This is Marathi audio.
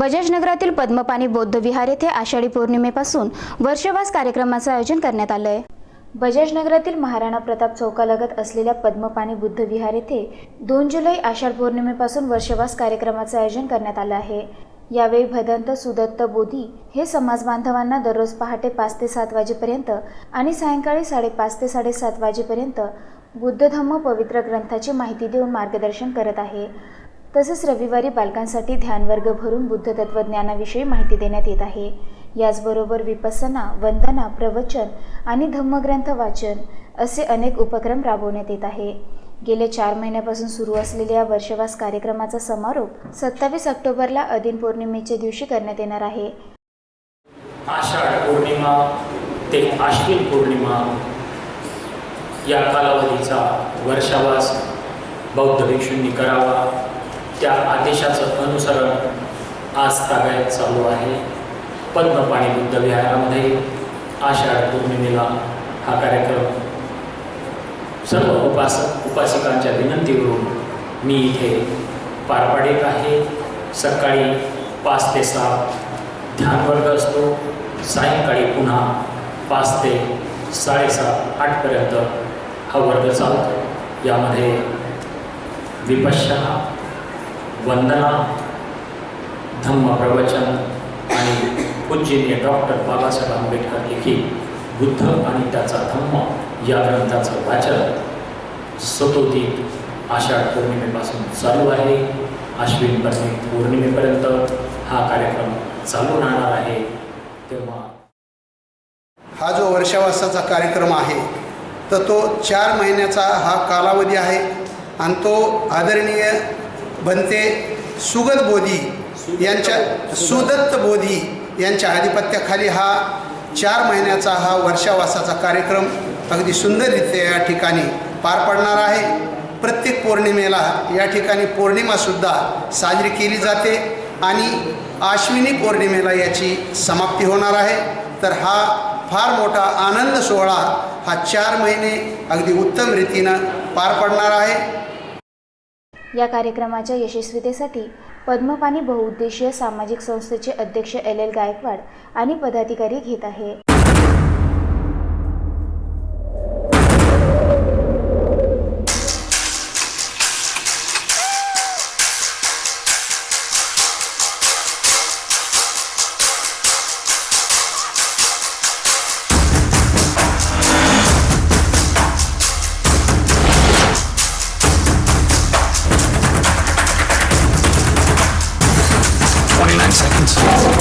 बजाजनगरातील पद्मपाणी बौद्ध विहार येथे आषाढी पौर्णिमेपासून वर्षवास कार्यक्रमाचं आयोजन करण्यात आलं आहे बजाजनगरातील महाराणा प्रताप चौकालगत असलेल्या पद्मपाणी बुद्ध विहार येथे दोन जुलै आषाढ पौर्णिमेपासून वर्षवास कार्यक्रमाचं आयोजन करण्यात आलं आहे. यावेळी भदंत सुदत्त बोधी हे समाज बांधवांना दररोज पहाटे पाच ते सात वाजेपर्यंत आणि सायंकाळी साडेपाच ते साडेसात वाजेपर्यंत बुद्ध धम्म पवित्र ग्रंथाची माहिती देऊन मार्गदर्शन करत आहे. तसेच रविवारी बालकांसाठी ध्यानवर्ग भरून बुद्ध तत्वज्ञानाविषयी माहिती देण्यात येत आहे. याचबरोबर विपसना वंदना प्रवचन आणि धम्मग्रंथ वाचन असे अनेक उपक्रम राबवण्यात येत आहे. गेल्या चार महिन्यापासून सुरू असलेल्या या वर्षवास कार्यक्रमाचा समारोप सत्तावीस ऑक्टोबरला अधिन पौर्णिमेच्या दिवशी करण्यात येणार आहे. आषाढ पौर्णिमा ते आश्विन पौर्णिमा या कालावधीचा वर्षावास बौद्ध भिक्षूंनी करावा. त्या आदेशाचं अनुसरण आज ताब्यात चालू आहे. पद्मपाणी बुद्ध विहारामध्ये आषाढ पौर्णिमेला हा कार्यक्रम सर्व उपासक उपासिकांच्या विनंतीवरून मी इथे पार पाडित आहे. सकाळी पाच ते सात ध्यानवर्ग असतो. सायंकाळी पुन्हा पाच ते साडेसात आठपर्यंत हा वर्ग चालतो. यामध्ये विपश्यना वंदना धम्म प्रवचन आणि पूज्यनीय डॉक्टर बाबासाहेब आंबेडकर लिखित बुद्ध आणि त्याचा धम्म या ग्रंथाचं वाचन सतोदित आषाढ पौर्णिमेपासून चालू आहे. आश्विन पौर्णिमेपर्यंत हा कार्यक्रम चालू राहणार आहे. तेव्हा हा जो वर्षावासाचा कार्यक्रम आहे तर तो चार महिन्याचा हा कालावधी आहे आणि तो आदरणीय बनते. सुगत बोधी यांच्या सुदत्त बोधी यांच्या आधिपत्याखाली हा चार महिन्याचा हा वर्षावासाचा कार्यक्रम अगदी सुंदररित्या या ठिकाणी पार पडणार आहे. प्रत्येक पौर्णिमेला या ठिकाणी पौर्णिमासुद्धा साजरी केली जाते आणि आश्विनी पौर्णिमेला याची समाप्ती होणार आहे. तर हा फार मोठा आनंद सोहळा हा चार महिने अगदी उत्तम रीतीनं पार पडणार आहे. या कार्यक्रमाच्या यशस्वीतेसाठी पद्मपाणी बहुउद्देशीय सामाजिक संस्थेचे अध्यक्ष एल एल गायकवाड आणि पदाधिकारी घेत आहे. Instance.